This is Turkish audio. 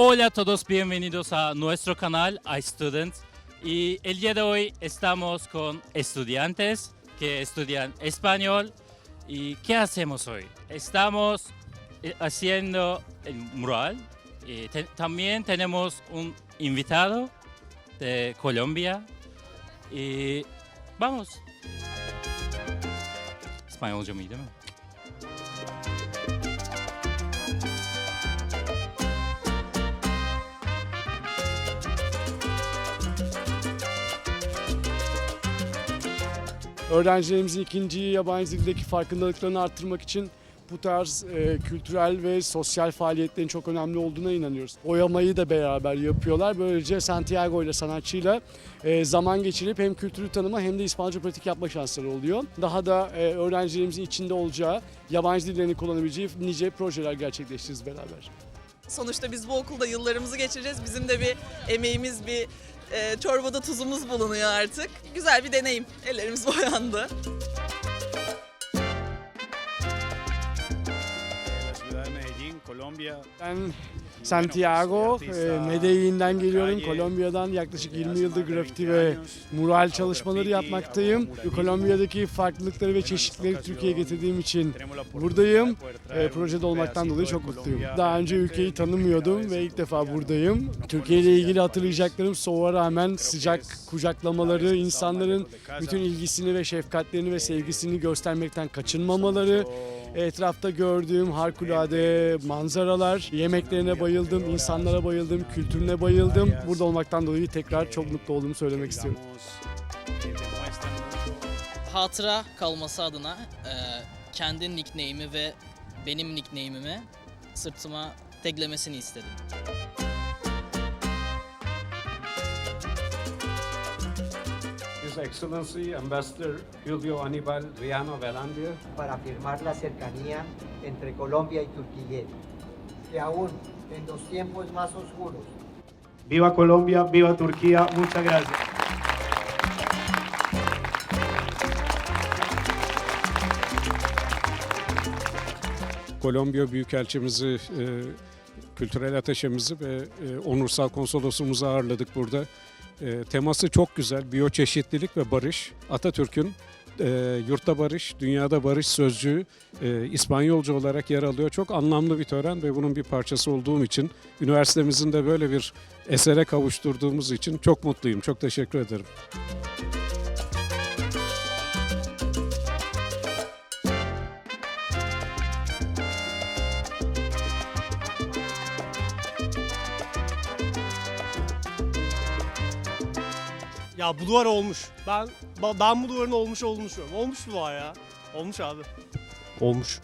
Hola a todos, bienvenidos a nuestro canal iStudent. Y el día de hoy estamos con estudiantes que estudian español. ¿Y qué hacemos hoy? Estamos eh, haciendo el mural. Y te- también tenemos un invitado de Colombia. Y vamos. İspanyolca mıydı değil mi? Öğrencilerimizin ikinci yabancı dildeki farkındalıklarını arttırmak için bu tarz e, kültürel ve sosyal faaliyetlerin çok önemli olduğuna inanıyoruz. Oyamayı da beraber yapıyorlar. Böylece Santiago ile sanatçıyla e, zaman geçirip hem kültürü tanıma hem de İspanyolca pratik yapma şansları oluyor. Daha da e, öğrencilerimizin içinde olacağı, yabancı dillerini kullanabileceği nice projeler gerçekleştiririz beraber. Sonuçta biz bu okulda yıllarımızı geçireceğiz. Bizim de bir emeğimiz, bir e, çorbada tuzumuz bulunuyor artık. Güzel bir deneyim. Ellerimiz boyandı. Ben Santiago, e, Medellin'den geliyorum. Kolombiya'dan yaklaşık 20 yıldır grafiti 20 ve mural çalışmaları yapmaktayım. Kolombiya'daki farklılıkları ve çeşitleri Türkiye'ye getirdiğim için buradayım. E, projede olmaktan dolayı çok mutluyum. Daha önce ülkeyi tanımıyordum ve ilk defa buradayım. Türkiye ile ilgili hatırlayacaklarım soğuğa rağmen sıcak kucaklamaları, insanların bütün ilgisini ve şefkatlerini ve sevgisini göstermekten kaçınmamaları, Etrafta gördüğüm harikulade manzaralar, yemeklerine bayıldım, insanlara bayıldım, kültürüne bayıldım. Burada olmaktan dolayı tekrar çok mutlu olduğumu söylemek istiyorum. Hatıra kalması adına e, kendi nickname'i ve benim nickname'imi sırtıma taglemesini istedim. His Excellency Ambassador Julio Aníbal Riano Velandia, para afirmar la cercanía entre Colombia y Turquía, que aún en los tiempos más oscuros Viva Colombia, viva Turquía, muchas gracias. Kolombiya Büyükelçimizi, e, kültürel ateşemizi ve e, onursal konsolosumuzu ağırladık burada. E, teması çok güzel, biyoçeşitlilik ve barış. Atatürk'ün e, yurtta barış, dünyada barış sözcüğü e, İspanyolca olarak yer alıyor. Çok anlamlı bir tören ve bunun bir parçası olduğum için, üniversitemizin de böyle bir esere kavuşturduğumuz için çok mutluyum. Çok teşekkür ederim. Ya bu duvar olmuş. Ben ben bu duvarın olmuş olduğunu düşünüyorum. Olmuş bu duvar ya. Olmuş abi. Olmuş.